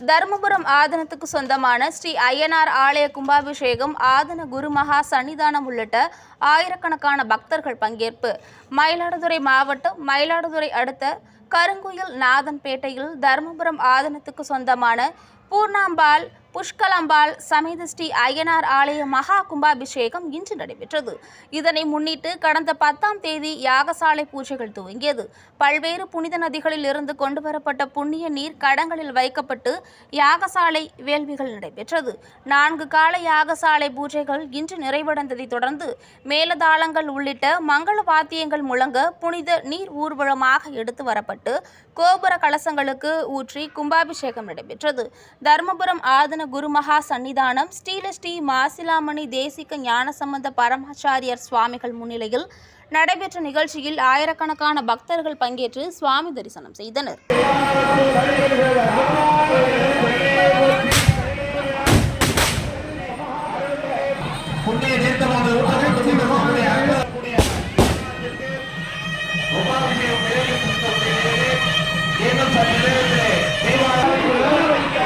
தருமபுரம் ஆதனத்துக்கு சொந்தமான ஸ்ரீ ஐயனார் ஆலய கும்பாபிஷேகம் ஆதன குருமகா சன்னிதானம் உள்ளிட்ட ஆயிரக்கணக்கான பக்தர்கள் பங்கேற்பு. மயிலாடுதுறை மாவட்டம் மயிலாடுதுறை அடுத்த கருங்குயில் நாதன்பேட்டையில் தருமபுரம் ஆதனத்துக்கு சொந்தமான பூர்ணாம்பாள் புஷ்கலம்பாள் சமேத ஸ்ரீ அய்யனார் ஆலய மகா கும்பாபிஷேகம் இன்று நடைபெற்றது. இதனை முன்னிட்டு கடந்த பத்தாம் தேதி யாகசாலை பூஜைகள் துவங்கியது. பல்வேறு புனித நதிகளில் இருந்து கொண்டு வரப்பட்ட புண்ணிய நீர் கடங்களில் வைக்கப்பட்டு யாகசாலை வேள்விகள் நடைபெற்றது. நான்கு கால யாகசாலை பூஜைகள் இன்று நிறைவடைந்ததை தொடர்ந்து மேலதாளங்கள் உள்ளிட்ட மங்கள வாத்தியங்கள் முழங்க புனித நீர் ஊர்வலமாக எடுத்து வரப்பட்டு கோபுர கலசங்களுக்கு ஊற்றி கும்பாபிஷேகம் நடைபெற்றது. தருமபுரம் ஆதன குருமகா சன்னிதானம் ஸ்ரீலஸ்ரீ மாசிலாமணி தேசிக ஞானசம்பந்த பரமாச்சாரியர் சுவாமிகள் முன்னிலையில் நடைபெற்ற நிகழ்ச்சியில் ஆயிரக்கணக்கான பக்தர்கள் பங்கேற்று சுவாமி தரிசனம் செய்தனர். உபாதி